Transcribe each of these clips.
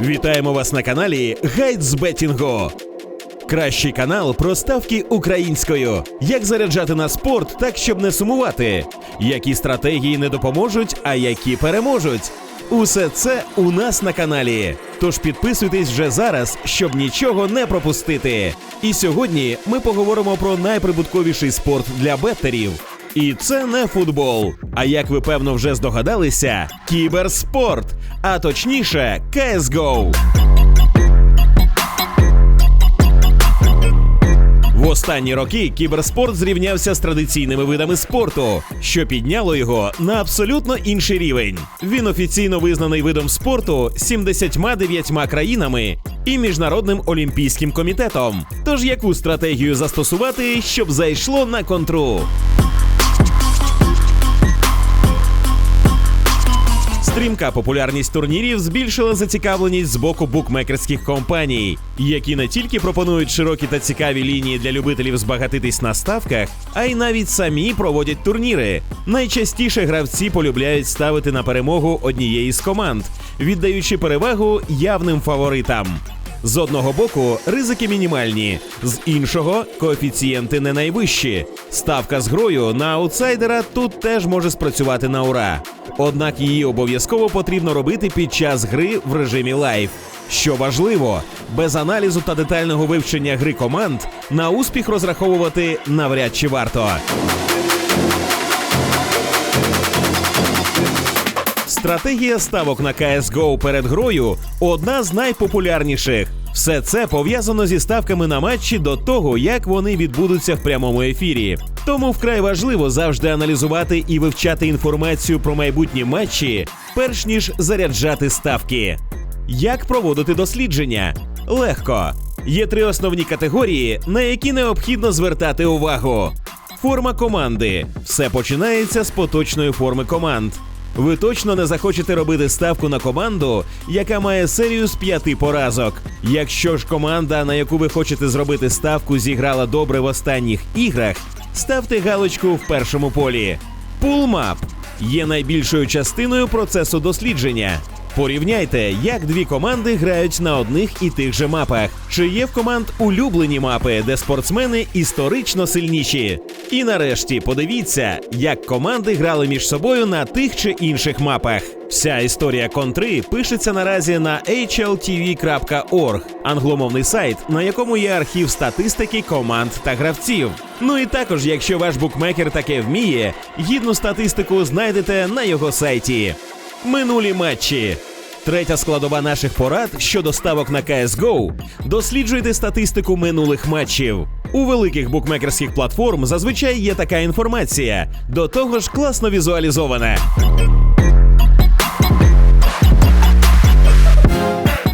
Вітаємо вас на каналі Гайд з Бетінгу. Кращий канал про ставки українською. Як заряджати на спорт, так щоб не сумувати. Які стратегії не допоможуть, а які переможуть. Усе це у нас на каналі. Тож підписуйтесь вже зараз, щоб нічого не пропустити. І сьогодні ми поговоримо про найприбутковіший спорт для беттерів. І це не футбол. А як ви певно вже здогадалися, кіберспорт, а точніше, CSGO. В останні роки кіберспорт зрівнявся з традиційними видами спорту, що підняло його на абсолютно інший рівень. Він офіційно визнаний видом спорту 79 країнами і міжнародним олімпійським комітетом. Тож яку стратегію застосувати, щоб зайшло на контру? Стрімка популярність турнірів збільшила зацікавленість з боку букмекерських компаній, які не тільки пропонують широкі та цікаві лінії для любителів збагатитись на ставках, а й навіть самі проводять турніри. Найчастіше гравці полюбляють ставити на перемогу однієї з команд, віддаючи перевагу явним фаворитам. З одного боку ризики мінімальні, з іншого коефіцієнти не найвищі. Ставка з грою на аутсайдера тут теж може спрацювати на ура. Однак її обов'язково потрібно робити під час гри в режимі лайв. Що важливо, без аналізу та детального вивчення гри команд на успіх розраховувати навряд чи варто. Стратегія ставок на CSGO перед грою одна з найпопулярніших. Все це пов'язано зі ставками на матчі до того, як вони відбудуться в прямому ефірі. Тому вкрай важливо завжди аналізувати і вивчати інформацію про майбутні матчі, перш ніж заряджати ставки. Як проводити дослідження? Легко. Є три основні категорії, на які необхідно звертати увагу. Форма команди. Все починається з поточної форми команд. Ви точно не захочете робити ставку на команду, яка має серію з п'яти поразок. Якщо ж команда, на яку ви хочете зробити ставку, зіграла добре в останніх іграх, ставте галочку в першому полі. Пулмап є найбільшою частиною процесу дослідження. Порівняйте, як дві команди грають на одних і тих же мапах. Чи є в команд улюблені мапи, де спортсмени історично сильніші? І нарешті подивіться, як команди грали між собою на тих чи інших мапах. Вся історія контри пишеться наразі на hltv.org, англомовний сайт, на якому є архів статистики команд та гравців. Ну і також, якщо ваш букмекер таке вміє, гідну статистику знайдете на його сайті. Минулі матчі. Третя складова наших порад щодо ставок на CSGO – досліджуйте статистику минулих матчів. У великих букмекерських платформ зазвичай є така інформація, до того ж класно візуалізована.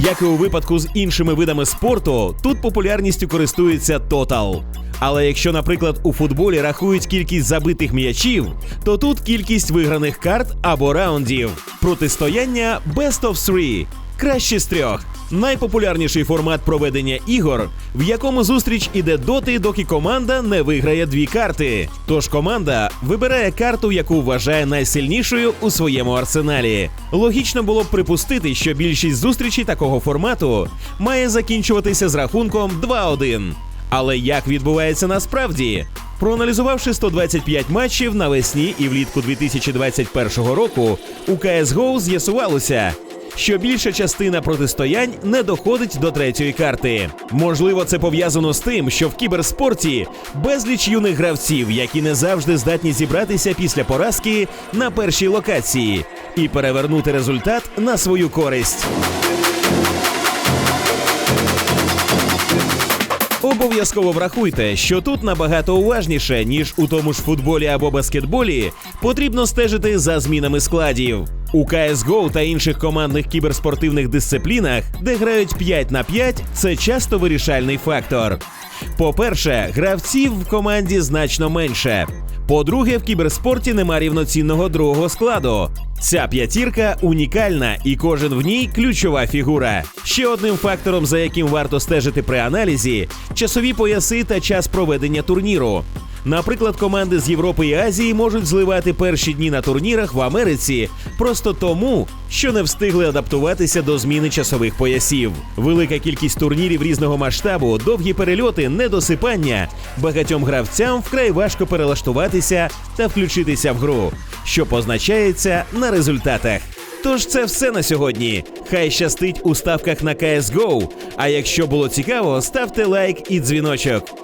Як і у випадку з іншими видами спорту, тут популярністю користується Total. Але якщо, наприклад, у футболі рахують кількість забитих м'ячів, то тут кількість виграних карт або раундів. Протистояння Best of Three – краще з трьох. Найпопулярніший формат проведення ігор, в якому зустріч іде доти, доки команда не виграє дві карти. Тож команда вибирає карту, яку вважає найсильнішою у своєму арсеналі. Логічно було б припустити, що більшість зустрічей такого формату має закінчуватися з рахунком 2-1. Але як відбувається насправді? Проаналізувавши 125 матчів навесні і влітку 2021 року, у CSGO з'ясувалося, що більша частина протистоянь не доходить до третьої карти. Можливо, це пов'язано з тим, що в кіберспорті безліч юних гравців, які не завжди здатні зібратися після поразки на першій локації і перевернути результат на свою користь. Обов'язково врахуйте, що тут набагато уважніше, ніж у тому ж футболі або баскетболі, потрібно стежити за змінами складів. У CSGO та інших командних кіберспортивних дисциплінах, де грають 5 на 5, це часто вирішальний фактор. По-перше, гравців в команді значно менше. По-друге, в кіберспорті нема рівноцінного другого складу. Ця п'ятірка унікальна, і кожен в ній ключова фігура. Ще одним фактором, за яким варто стежити при аналізі, часові пояси та час проведення турніру. Наприклад, команди з Європи і Азії можуть зливати перші дні на турнірах в Америці просто тому, що не встигли адаптуватися до зміни часових поясів. Велика кількість турнірів різного масштабу, довгі перельоти, недосипання. Багатьом гравцям вкрай важко перелаштуватися та включитися в гру, що позначається на результатах. Тож це все на сьогодні. Хай щастить у ставках на CSGO. А якщо було цікаво, ставте лайк і дзвіночок.